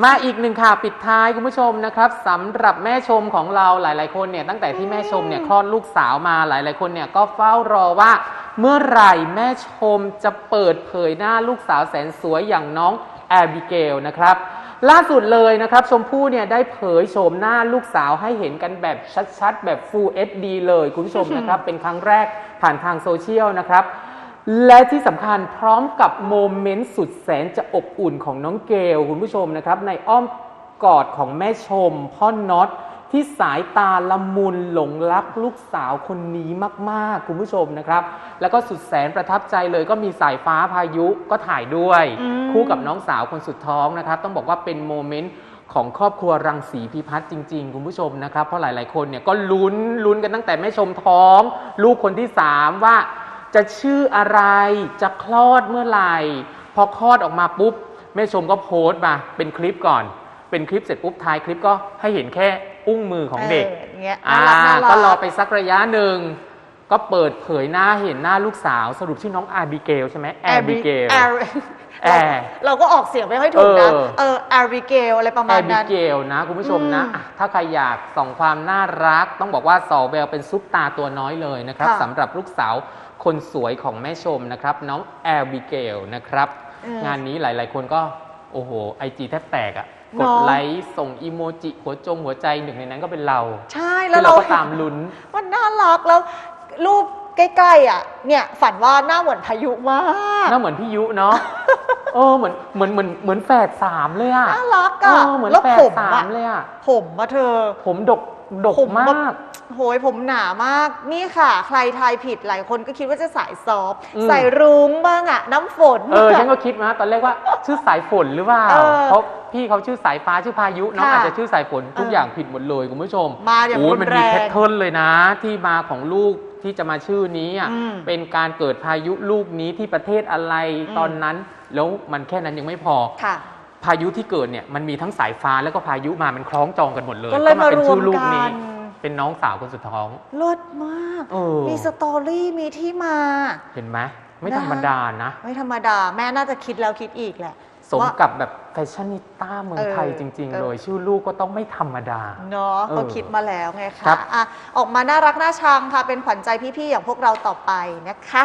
มาอีกหนึ่งข่าวปิดท้ายคุณผู้ชมนะครับสำหรับแม่ชมของเราหลาย ๆ คนเนี่ยตั้งแต่ที่แม่ชมเนี่ยคลอดลูกสาวมาหลาย ๆ คนเนี่ยก็เฝ้ารอว่า เมื่อไหร่แม่ชมจะเปิดเผยหน้าลูกสาวแสนสวยอย่างน้องแอบิเกลนะครับล่าสุดเลยนะครับชมพู่เนี่ยได้เผยโฉมหน้าลูกสาวให้เห็นกันแบบชัดๆ แบบ Full HD เลยคุณผู้ชมนะครับ เป็นครั้งแรกผ่านทางโซเชียลนะครับ และที่สำคัญพร้อมกับโมเมนต์สุดแสนจะอบอุ่นของน้องเกลคุณผู้ชมนะครับ ในอ้อมกอดของแม่ชม พ่อน็อตที่สายตาละมุนหลงรักลูกสาวคนนี้มาก ๆ คุณผู้ชมนะครับ แล้วก็สุดแสนประทับใจเลยก็มีสายฟ้าพายุก็ถ่ายด้วยอืมคู่กับน้องสาวคนสุดท้องนะครับ ต้องบอกว่าเป็นโมเมนต์ของครอบครัวรังสีพิพัฒน์จริง ๆ คุณผู้ชมนะครับ เพราะหลาย ๆ คนเนี่ยก็ลุ้นลุ้นกันตั้งแต่แม่ชมท้อง ลูกคนที่ 3 ว่า จะชื่ออะไรจะคลอดเมื่อไหร่ พอคลอดออกมาปุ๊บแม่ชมก็โพสต์มาเป็นคลิปก่อน เป็นคลิปเสร็จปุ๊บท้ายคลิปก็ให้เห็นแค่อุ้งมือของเด็กอออย่างเงี้ยอ่าน่ารักน่ารัก ก็รอไปสักระยะหนึ่ง ก็เปิดเผยหน้าเห็นหน้าลูกสาวสรุปชื่อน้องอาบิเกลใช่ไหมแอบิเกล แอร์แอร์เราก็ออกเสียงไม่ค่อยถูกนะ เออ เออแอร์บิเกลอะไรประแอมาณบินั้น เกลนะคุณผู้ชมนะอืมอะถ้าใครอยากส่องความน่ารัก ต้องบอกว่าสอเวลเป็นซุปตาตัวน้อยเลยนะครับค่ะสำหรับลูกสาวคนสวยของแม่ชมนะครับ น้องแอบิเกลนะครับเอองานนี้หลาย ๆ คนก็โอ้โหไอจีแทบแตกอะ่ะเนกอะ ดไลค์ส่งอีโมจิหัวจงหัวใจหนึ่งในนั้นก็เป็นเราใช่แล้ที่วเราเราก็ตามลุ้น มันน่ารักแล้ว รูปใกล้ๆอะ เนี่ยฝันว่าหน้าเหมือนพายุมากหน้าเหมือนพี่ยุเนาะ เออเหมือนเหมือนเหมือนเหมือนแฝดสามเลยอะน่ารักเออะอเหมือนแล้วแฝผดมสาอะมเลยอะผมมาเธอ ผมดกดกผมมาแบบกโหยผมหนามากนี่ค่ะ ใครทายผิดหลายคนก็คิดว่าจะสายซอฟต์อืม ใส่รุ้งบ้างอะน้ำฝน เออฉันก็คิดมาตอนแรกว่าชื่อสายฝนหรือเปล่าเออเพราะพี่เขาชื่อสายฟ้าชื่อพายุน้องค่ะอาจจะชื่อสายฝนทุกเออออย่างผิดหมดเลยคุณผู้ชมมาอย่างโอ้ยรุนมันแรมีงแพทเทิร์นเลยนะ ที่มาของลูก ที่จะมาชื่อนี้อะอืม เป็นการเกิดพายุลูกนี้ที่ประเทศอะไรอืมตอนนั้น แล้วมันแค่นั้นยังไม่พอ ค่ะ พายุที่เกิดเนี่ยมันมีทั้งสายฟ้าแล้วก็พายุมามันคล้องจองกันหมดเลยก็เลยมาเป็นชื่อลูกมารวมนี้กัน เป็นน้องสาวคนสุดท้อง เลิศมาก เออ มีสตอรี่มีที่มา เห็นไหมไม่นะธรรมดานะ ไม่ธรรมดา แม่น่าจะคิดแล้วคิดอีกแหละ สมว่ากับแบบแฟชั่นนิต้าเมืองไทยเออจริงเอๆอเลย ชื่อลูกก็ต้องไม่ธรรมดา เนาะเออเขาคิดมาแล้วไงครัคะบอะออกมาน่ารักน่าชังค่ะ เป็นขวัญใจพี่ ๆ อย่างพวกเราต่อไปนะคะ